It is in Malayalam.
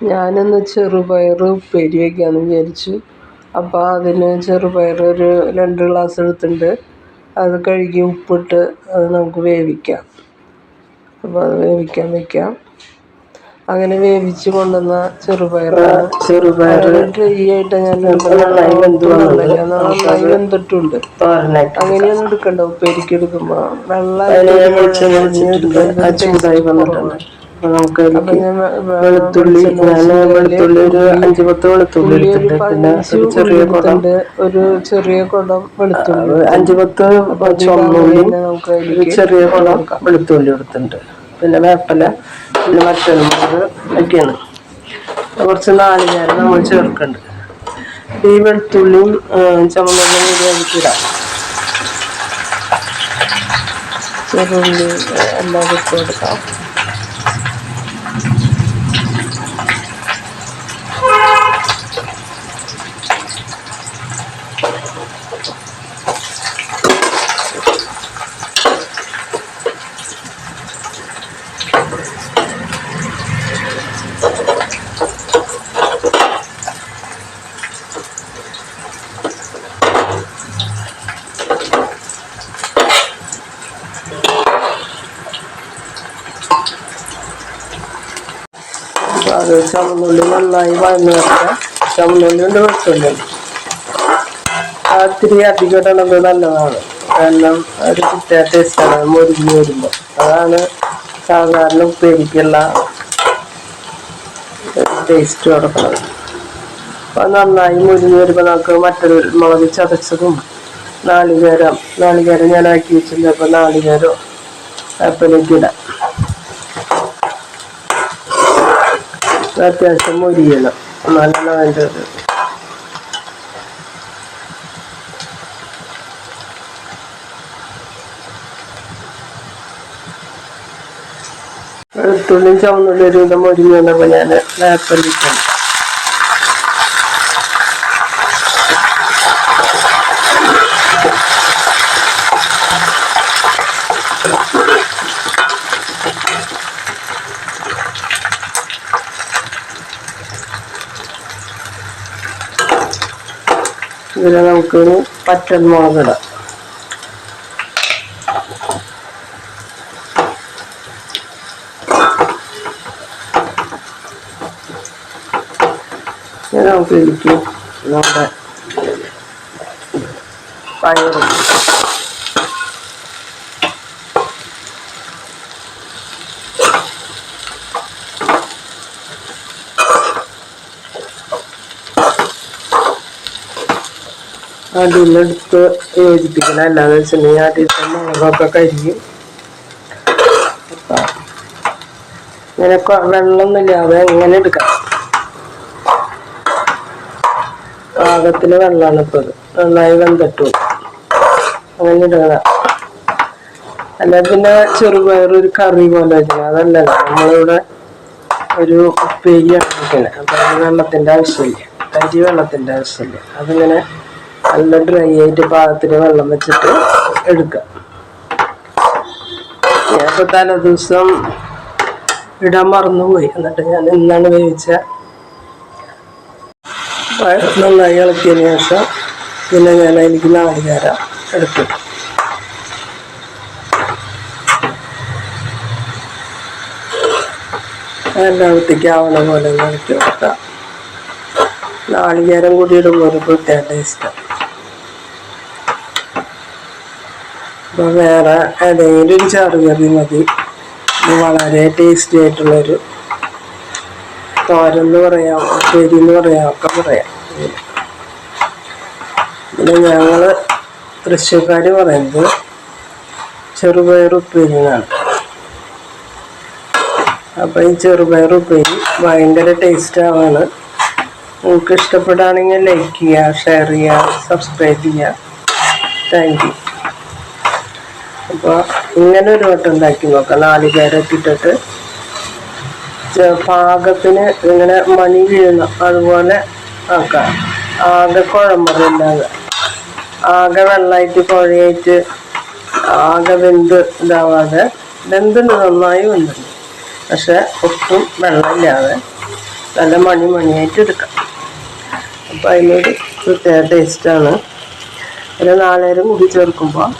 ഞാനിന്ന് ചെറുപയർ ഉപ്പേരി വയ്ക്കാമെന്ന് വിചാരിച്ചു. അപ്പോൾ അതിന് ചെറുപയർ ഒരു രണ്ട് ഗ്ലാസ് എടുത്തിട്ടുണ്ട്. അത് കഴുകി ഉപ്പിട്ട് അത് നമുക്ക് വേവിക്കാം. അപ്പോൾ അത് വേവിക്കാൻ വയ്ക്കാം അങ്ങനെ വേവിച്ച് കൊണ്ടുവന്ന ചെറുപയറാണ് ചെറുപയർ ഡ്രൈ ആയിട്ട് ഞാൻ നന്നായി വെന്തിട്ടുണ്ട്. അങ്ങനെയൊന്നും എടുക്കണ്ട ഉപ്പേരിക്ക് എടുക്കുമ്പോൾ വെള്ളം നമുക്ക് വെളുത്തുള്ളി ഞാൻ വെളുത്തുള്ളി ഒരു അഞ്ച് പത്ത് വെളുത്തുള്ളി എടുത്തിട്ടുണ്ട്. പിന്നെ ഒരു ചെറിയ കുടം. ഒരു ചെറിയ കുടം വെളുത്തുള്ളി അഞ്ച് പത്ത് നമുക്ക് ഒരു ചെറിയ കുടം വെളുത്തുള്ളി എടുത്തിട്ടുണ്ട്. പിന്നെ വേപ്പല പിന്നെ മറ്റൊന്നുമുളക് ഒക്കെയാണ് കുറച്ച് നാല് നേരം നമ്മൾ ചേർക്കുന്നുണ്ട്. ഈ വെളുത്തുള്ളിയും ചുമന്നുള്ളിയും അതിക്കിടാം ചെറുള്ളി എല്ലാം ഇട്ട് കൊടുക്കാം. അത് ചുമന്നുള്ളി നന്നായി വഴന്നു വെക്കാം ചുമന്നുള്ളി ഉണ്ട് വെളുത്തുള്ളി ഒത്തിരി അധികം നല്ലതാണ്. കാരണം ഒരു പ്രത്യേക ടേസ്റ്റാണ് മുരിഞ്ഞ് വരുമ്പോൾ അതാണ് സാധാരണ ഉപ്പേരിക്കുള്ള ടേസ്റ്റ് കൊടുക്കുന്നത് അപ്പോൾ നന്നായി മുരിഞ്ഞ് വരുമ്പോൾ നമുക്ക് മറ്റൊരു മുളക് ചതച്ചതും നാളികേരം. നാളികേരം ഞാൻ ആക്കി വെച്ചിട്ടുണ്ട്. അപ്പോൾ നാളികേരം ആപ്പിലേക്ക് ഇടാം ഇത് അത്യാവശ്യം മുരിയണം എന്നാലാണ് വേണ്ടത് വെളുത്തുള്ളിയും ചുവന്നുള്ളിയും ഒരു വിധം വന്നപ്പോൾ ഞാൻ വേപ്പലിട്ടാണ് ഇതിൽ നമുക്കൊരു പച്ചമുളക് ഇടാം നമുക്ക് ഇരിക്കും നമ്മുടെ പയറ്. അതിലെടുത്ത് യോജിപ്പിക്കണം അല്ലാതെ വെച്ചിട്ടുണ്ടെങ്കിൽ ആദ്യത്തെ മുളകൊക്കെ കരിയും. ഇങ്ങനെ വെള്ളമൊന്നുമില്ലാതെ എങ്ങനെ എടുക്കാം? പാകത്തിന് വെള്ളമാണ് ഇപ്പോൾ ഇത് നന്നായി വെന്തിട്ടു. അങ്ങനെ ഇടുക അല്ല പിന്നെ ചെറുപയർ ഒരു കറി പോലെ വെക്കണം. അതല്ല നമ്മളിവിടെ ഒരു ഉപ്പേരിയാണ് വെക്കണേ അപ്പം വെള്ളത്തിന്റെ ആവശ്യമില്ല. അരി വെള്ളത്തിന്റെ ആവശ്യമില്ല. അതിങ്ങനെ നല്ല ഡ്രൈ ആയിട്ട് പാകത്തിന് വെള്ളം വെച്ചിട്ട് എടുക്കാം ഞാനിപ്പോൾ തലേ ദിവസം ഇടാൻ മറന്നുപോയി. എന്നിട്ട് ഞാൻ ഇന്നാണ് വേവിച്ച നന്നായി ഇളക്കിയതിന് ശേഷം പിന്നെ ഞാൻ അതിലേക്ക് നാളികേരം എടുത്തു. എല്ലാവത്തേക്ക് ആവണ പോലെ ഒന്ന് ഇളക്കി കൊടുക്കാം നാളികേരം കൂടി ഇടുമ്പോൾ ഒരു പ്രത്യേക ടേസ്റ്റാണ് അപ്പോൾ വേറെ ഏതെങ്കിലും ഒരു ചെറുകറി മതി. ഇത് വളരെ ടേസ്റ്റി ആയിട്ടുള്ളൊരു തോരൻ എന്ന് പറയാം ഉപ്പേരി എന്ന് പറയാം ഒക്കെ പറയാം. പിന്നെ ഞങ്ങൾ തൃശ്ശൂർക്കാർ പറയുന്നത് ചെറുപയർ ഉപ്പേരി എന്നാണ്. അപ്പം ഈ ചെറുപയർ ഉപ്പേരി ഭയങ്കര ടേസ്റ്റ് ആവാണ് നിങ്ങൾക്ക് ഇഷ്ടപ്പെടുകയാണെങ്കിൽ ലൈക്ക് ചെയ്യുക ഷെയർ ചെയ്യുക സബ്സ്ക്രൈബ് ചെയ്യുക. താങ്ക് യു അപ്പോൾ ഇങ്ങനെ ഒരു വട്ടം ഉണ്ടാക്കി നോക്കാം. നാളികേരൊക്കെ ഇട്ടിട്ട് പാകത്തിന് ഇങ്ങനെ മണി വീഴുന്ന. അതുപോലെ ആക്കാം. ആകെ കുഴമ്പറില്ലാതെ ആകെ വെള്ളമായിട്ട് കുഴയായിട്ട് ആകെ വെന്ത് ഇതാവാതെ വെന്തുണ്ട് നന്നായി വെന്തുണ്ട്. പക്ഷെ ഒട്ടും വെള്ളമില്ലാതെ നല്ല മണി മണിയായിട്ട് എടുക്കാം. അപ്പോൾ അതിനൊരു പ്രത്യേക ടേസ്റ്റാണ് പിന്നെ നാളേരം കൂടി ചേർക്കുമ്പോൾ